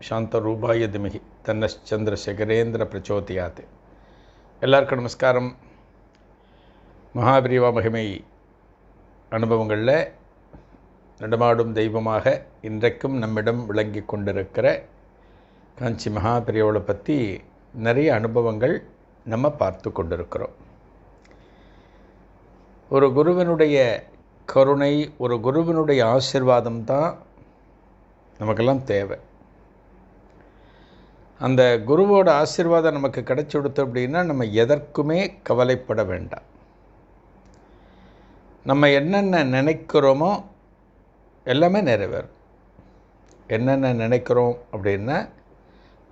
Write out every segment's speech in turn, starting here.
சாந்தரூபாய திமகி தன்னச்சந்திரசேகரேந்திர பிரச்சோதியாத் எல்லாருக்கும் நமஸ்காரம் மகாபிரிவா மகிமை அனுபவங்களில் நடமாடும் தெய்வமாக இன்றைக்கும் நம்மிடம் விளங்கி கொண்டிருக்கிற காஞ்சி மகாபிரியோவை பற்றி நிறைய அனுபவங்கள் நம்ம பார்த்து கொண்டிருக்கிறோம் ஒரு குருவினுடைய கருணை ஒரு குருவினுடைய ஆசிர்வாதம் தான் நமக்கெல்லாம் தேவை அந்த குருவோட ஆசிர்வாதம் நமக்கு கிடைச்சி கொடுத்து அப்படின்னா நம்ம எதற்குமே கவலைப்பட வேண்டாம். நம்ம என்னென்ன நினைக்கிறோமோ எல்லாமே நிறைவேறும். என்னென்ன நினைக்கிறோம் அப்படின்னா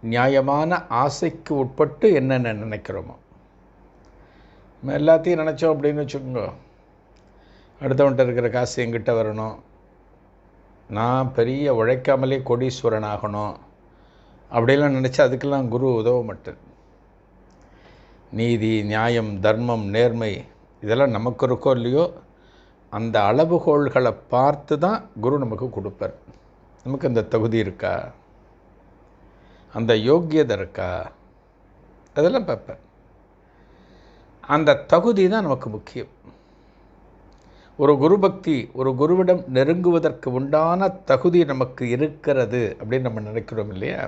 நியாயமான ஆசைக்கு உட்பட்டு என்னென்ன நினைக்கிறோமோ. நம்ம எல்லாத்தையும் நினச்சோம் அப்படின்னு வச்சுக்கோங்க. அடுத்தவன்கிட்ட இருக்கிற காசு எங்கிட்ட வரணும். நான் பெரிய உழைக்காமலே கோடீஸ்வரன் ஆகணும். அப்படிலாம் நினச்சா அதுக்கெல்லாம் குரு உதவ மாட்டேன் நீதி நியாயம் தர்மம் நேர்மை இதெல்லாம் நமக்கு இருக்கோ இல்லையோ அந்த அளவுகோள்களை பார்த்து தான் குரு நமக்கு கொடுப்பார். நமக்கு அந்த தகுதி இருக்கா? அந்த யோக்கியதை இருக்கா? அதெல்லாம் பார்ப்பேன் அந்த தகுதி தான் நமக்கு முக்கியம். ஒரு குரு பக்தி ஒரு குருவிடம் நெருங்குவதற்கு உண்டான தகுதி நமக்கு இருக்கிறது அப்படின்னு நம்ம நினைக்கிறோம் இல்லையா?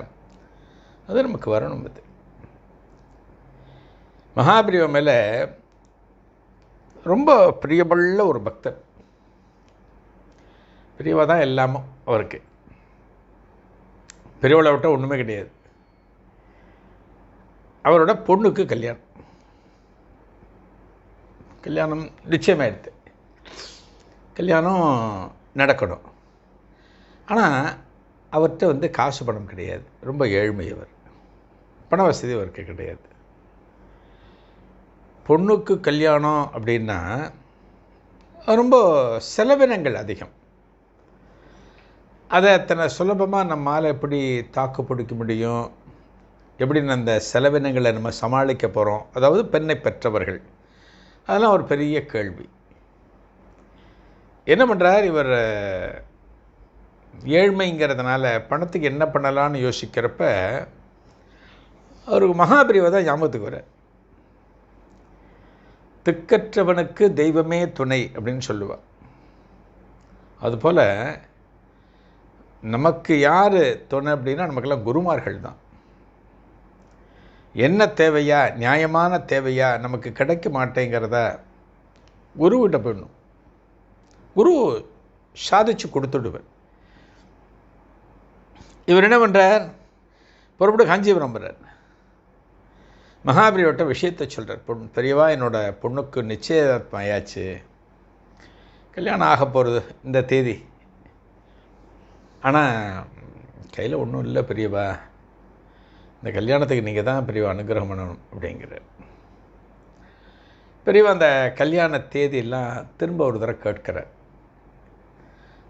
அது நமக்கு வரணும் அது. மகாபிரிவ மேலே ரொம்ப பிரியமுள்ள ஒரு பக்தர். பிரியவா தான் எல்லாமும் அவருக்கு. பெரியவளை விட்ட ஒன்றுமே கிடையாது. அவரோட பொண்ணுக்கு கல்யாணம். கல்யாணம் நிச்சயமாயிடுது. கல்யாணம் நடக்கணும். ஆனால் அவர்கிட்ட வந்து காசு பணம் கிடையாது. ரொம்ப ஏழ்மை அவர் பண வசதி அவருக்கு கிடையாது. பொண்ணுக்கு கல்யாணம் அப்படின்னா ரொம்ப செலவினங்கள் அதிகம். அதை அத்தனை சுலபமாக நம்மால் எப்படி தாக்கு பிடிக்க முடியும்? எப்படி அந்த செலவினங்களை நம்ம சமாளிக்க போகிறோம் அதாவது பெண்ணை பெற்றவர்கள். அதெல்லாம் ஒரு பெரிய கேள்வி. என்ன பண்ணுறார் இவர் ஏழ்மைங்கிறதுனால பணத்துக்கு என்ன பண்ணலான்னு யோசிக்கிறப்ப அவருக்கு மகாபிரிவை தான் ஞாபகத்துக்கு வர திக்கற்றவனுக்கு தெய்வமே துணை அப்படின்னு சொல்லுவாள் அதுபோல் நமக்கு யார் துணை அப்படின்னா நமக்கெல்லாம் குருமார்கள் தான். என்ன தேவையா நியாயமான தேவையா நமக்கு கிடைக்க மாட்டேங்கிறத குருவிட்ட போயிடணும். குரு சாதிச்சு கொடுத்துடுவர். இவர் என்ன பண்ணுறார் புறப்பட்டு காஞ்சிபுரம் போகிறார் மகாபலியோட்ட விஷயத்தை சொல்கிறார் பொண் பெரியவா என்னோட பொண்ணுக்கு நிச்சயதார்த்தம் ஆயாச்சு கல்யாணம் ஆக போகிறது இந்த தேதி. ஆனால் கையில் ஒன்றும் இல்லை பெரியவா. இந்த கல்யாணத்துக்கு நீங்கள் தான் பெரியவா அனுகிரகம் பண்ணணும் அப்படிங்கிற பெரியவா அந்த கல்யாண தேதியெல்லாம் திரும்ப ஒரு தடவை கேட்கிறார்.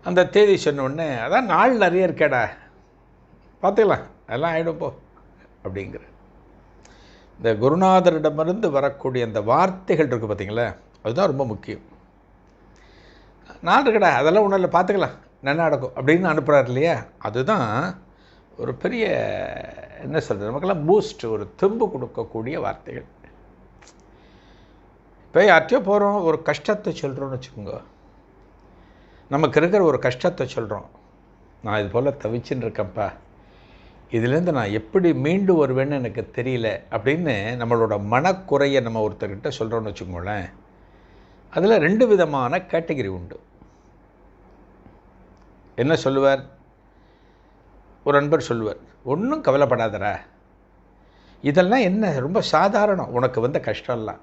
அந்த தேதி சொன்னோடனே அதான் நாள் நிறைய இருக்கேடா. பார்த்துக்கலாம். அதெல்லாம் ஆகிடும் போ அப்படிங்கிற இந்த குருநாதரிடமிருந்து வரக்கூடிய அந்த வார்த்தைகள் இருக்குது பார்த்தீங்களா? அதுதான் ரொம்ப முக்கியம். நான் இருக்கடா அதெல்லாம் ஒன்றும் இல்லை பார்த்துக்கலாம். நல்லா நடக்கும் அப்படின்னு அனுப்புகிறார் இல்லையா? அதுதான் ஒரு பெரிய என்ன சொல்கிறது நமக்கெல்லாம் பூஸ்ட் ஒரு தெம்பு கொடுக்கக்கூடிய வார்த்தைகள். இப்போ யார்கிட்டயோ போகிறோம் ஒரு கஷ்டத்தை சொல்கிறோன்னு வச்சுக்கோங்க. நமக்கு இருக்கிற ஒரு கஷ்டத்தை சொல்கிறோம் நான் இது போல் தவிச்சுன்னு இருக்கேன்ப்பா. இதுலேருந்து நான் எப்படி மீண்டு வருவேன்னு எனக்கு தெரியல அப்படின்னு நம்மளோட மனக்குறையை நம்ம ஒருத்தர்கிட்ட சொல்கிறோன்னு வச்சுக்கோங்களேன். அதில் ரெண்டு விதமான கேட்டகரி உண்டு. என்ன சொல்லுவார்? ஒரு நண்பர் சொல்லுவார் ஒன்றும் கவலைப்படாதரா இதெல்லாம் என்ன? ரொம்ப சாதாரணம். உனக்கு வந்த கஷ்டம்லாம்.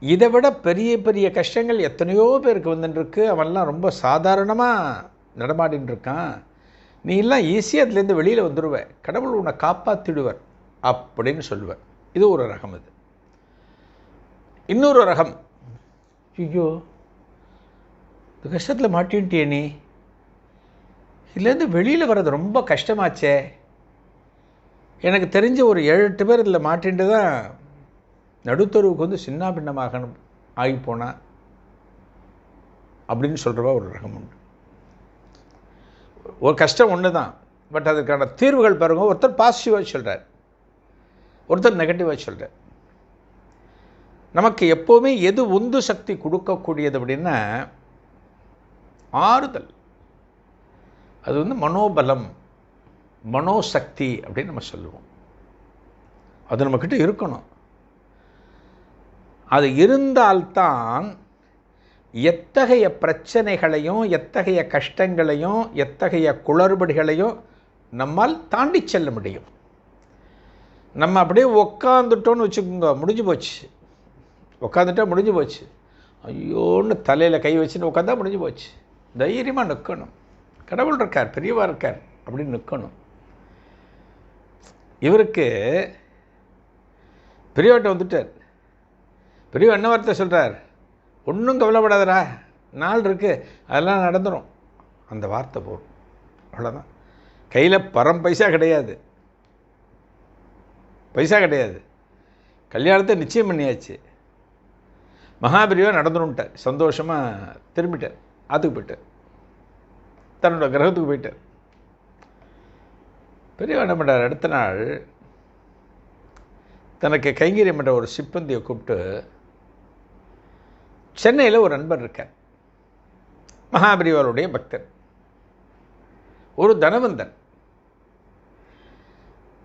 இதை விட பெரிய பெரிய கஷ்டங்கள் எத்தனையோ பேருக்கு வந்துட்டுருக்கு. அவன்லாம் ரொம்ப சாதாரணமாக நடமாடின்னு இருக்கான். நீ எல்லாம் ஈஸியாக அதுலேருந்து வெளியில் வந்துடுவ கடவுள் உன்னை காப்பாற்றிடுவர் அப்படின்னு சொல்லுவார் இது ஒரு ரகம் இது இன்னொரு ரகம். ஐயோ இந்த கஷ்டத்தில் மாட்டின்ட்டியே நீ. இதுலேருந்து வெளியில் வர்றது ரொம்ப கஷ்டமாச்சே. எனக்கு தெரிஞ்ச ஒரு ஏழு எட்டு பேர் இதில் மாட்டின்ட்டு தான் நடுத்தருவுக்கு வந்து சின்ன பின்னமாக ஆகி போனா அப்படின்னு சொல்கிறவா ஒரு ரகம் உண்டு. ஒரு கஷ்டம் ஒன்று தான் பட் அதுக்கான தீர்வுகள் பாருங்க. ஒருத்தர் பாசிட்டிவாக சொல்கிறார் ஒருத்தர் நெகட்டிவாக சொல்கிறார் நமக்கு எப்போவுமே எது உந்து சக்தி கொடுக்கக்கூடியது அப்படின்னா ஆறுதல். அது வந்து மனோபலம் மனோசக்தி அப்படின்னு நம்ம சொல்லுவோம். அது நம்மக்கிட்ட இருக்கணும். அது இருந்தால்தான் எத்தகைய பிரச்சனைகளையும் எத்தகைய கஷ்டங்களையும் எத்தகைய குளறுபடிகளையும் நம்மால் தாண்டி செல்ல முடியும். நம்ம அப்படியே உக்காந்துட்டோன்னு வச்சுக்கோங்க முடிஞ்சு போச்சு. உக்காந்துட்டா முடிஞ்சு போச்சு. ஐயோன்னு தலையில் கை வச்சுன்னு உட்காந்தா முடிஞ்சு போச்சு. தைரியமாக நிற்கணும் கடவுள் இருக்கார் பெரியவா இருக்கார் அப்படின்னு நிற்கணும் இவருக்கு பெரியவர்கிட்ட வந்துட்டார். பெரியவர் என்ன வார்த்தை சொல்கிறார் ஒன்றும் கவலைப்படாதடா. நாள் இருக்குது அதெல்லாம் நடந்துடும் அந்த வார்த்தை போடும். அவ்வளோதான் கையில் பரம் பைசா கிடையாது. பைசா கிடையாது. கல்யாணத்தை நிச்சயம் பண்ணியாச்சு. மகாபிரிவாக நடந்துருன்ட்டார் சந்தோஷமாக திரும்பிட்டார். ஆற்றுக்கு போயிட்டார். தன்னோட கிரகத்துக்கு போயிட்டார். பெரியவா என்ன பண்ணுறார் அடுத்த நாள் தனக்கு கைங்கரியம் பண்ணுற ஒரு சிப்பந்தியை கூப்பிட்டு சென்னையில் ஒரு நண்பர் இருக்கார். மகாபிரிவாருடைய பக்தர். ஒரு தனவந்தன்.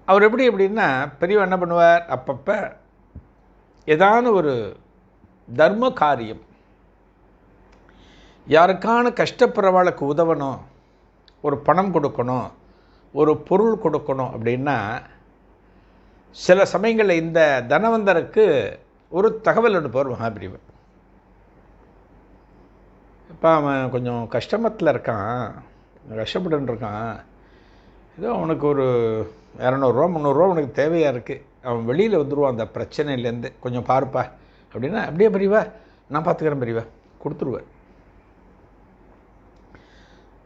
அவர் எப்படி எப்படின்னா பெரியவர் என்ன பண்ணுவார்? அப்பப்போ ஏதான ஒரு தர்ம காரியம். யாருக்கான கஷ்டப்படுறவாளுக்கு உதவணும் ஒரு பணம் கொடுக்கணும் ஒரு பொருள் கொடுக்கணும் அப்படின்னா சில சமயங்களில் இந்த தனவந்தருக்கு ஒரு தகவல் அனுப்புவார் மகாபிரிவர் இப்போ அவன் கொஞ்சம் கஷ்டமத்தில் இருக்கான். கஷ்டப்பட்டு இருக்கான். ஏதோ அவனுக்கு ஒரு இரநூறுவா முந்நூறுரூவா அவனுக்கு தேவையாக இருக்குது அவன் வெளியில் வந்துடுவான் அந்த பிரச்சனையிலேருந்து. கொஞ்சம் பாருப்பா. அப்படின்னா அப்படியே பெரியவா நான் பார்த்துக்கிறேன் பெரியவா கொடுத்துருவார்.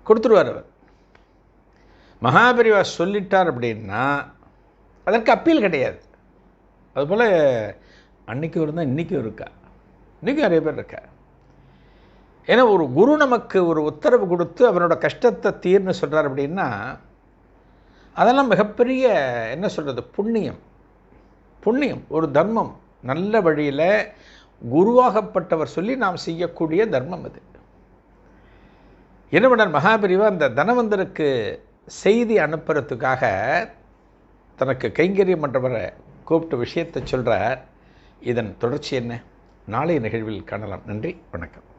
கொடுத்துருவார் அவர். மகாபெரிவா சொல்லிட்டார் அப்படின்னா அதற்கு அப்பீல் கிடையாது. அதுபோல் அன்றைக்கும் இருந்தால் இன்றைக்கும் இருக்கா. இன்றைக்கும் நிறைய பேர் இருக்கா. ஏன்னா ஒரு குரு நமக்கு ஒரு உத்தரவு கொடுத்து அவனோட கஷ்டத்தை தீர்னு சொல்கிறார் அப்படின்னா அதெல்லாம் மிகப்பெரிய என்ன சொல்கிறது புண்ணியம். புண்ணியம் ஒரு தர்மம். நல்ல வழியில் குருவாகப்பட்டவர் சொல்லி நாம் செய்யக்கூடிய தர்மம் அது. என்ன பண்ணார் மகாபிரிவா அந்த தனவந்தருக்கு செய்தி அனுப்புறதுக்காக தனக்கு கைங்கரியம் பண்ணுறவரை கூப்பிட்டு விஷயத்தை சொல்கிறார் இதன் தொடர்ச்சி என்ன? நாளைய நிகழ்வில் காணலாம். நன்றி வணக்கம்.